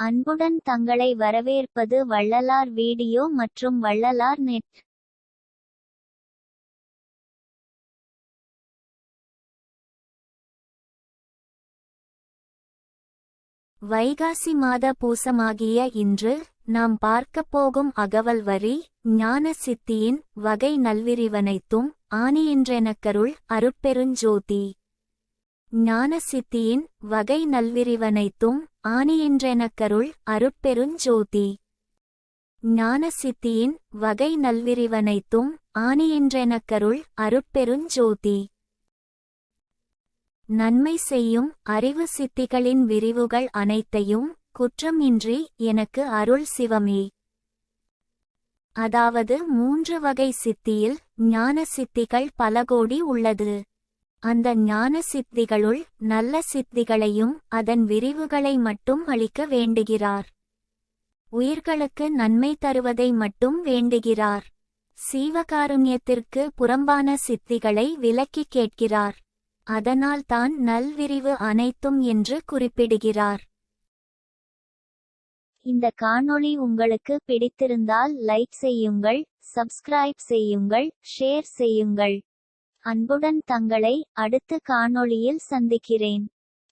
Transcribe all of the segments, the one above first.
அன்புடன் தங்களை வரவேற்பது வள்ளலார் வீடியோ மற்றும் வள்ளலார் நெட் வைகாசி மாத பூசமாகிய இன்று நாம் பார்க்கப் போகும் அகவல் வரி ஞான சித்தியின் வகை நல்விரிவனைத்தும் ஆனியின்றெனக்கருள் அருட்பெருஞ்சோதி. ஞான சித்தியின் வகை நல்விரிவனைத்தும் ஆனியின்றெனக்கருள் அருட்பெருஞ்சோதி ஞான சித்தியின் வகை நல்விரிவனைத்தும் ஆனியின்றெனக்கருள் அருட்பெருஞ்சோதி நன்மை செய்யும் அறிவு சித்திகளின் விரிவுகள் அனைத்தையும் குற்றம் இன்றி எனக்கு அருள் சிவமே. அதாவது மூன்று வகை சித்தியில் ஞான சித்திகள் பல கோடி உள்ளது. அந்த ஞான சித்திகளுள் நல்ல சித்திகளையும் அதன் விரிவுகளை மட்டும் அளிக்க வேண்டுகிறார். உயிர்களுக்கு நன்மை தருவதை மட்டும் வேண்டுகிறார். சீவகாருண்யத்திற்கு புறம்பான சித்திகளை விலக்கிக் கேட்கிறார். அதனால் தான் நல்விரிவு அனைத்தும் என்று குறிப்பிடுகிறார். இந்த காணொளி உங்களுக்கு பிடித்திருந்தால் லைக் செய்யுங்கள் சப்ஸ்கிரைப் செய்யுங்கள் ஷேர் செய்யுங்கள். அன்புடன் தங்களை அடுத்த காணொளியில் சந்திக்கிறேன்.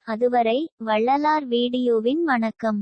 அதுவரை வள்ளலார் வீடியோவின் வணக்கம்.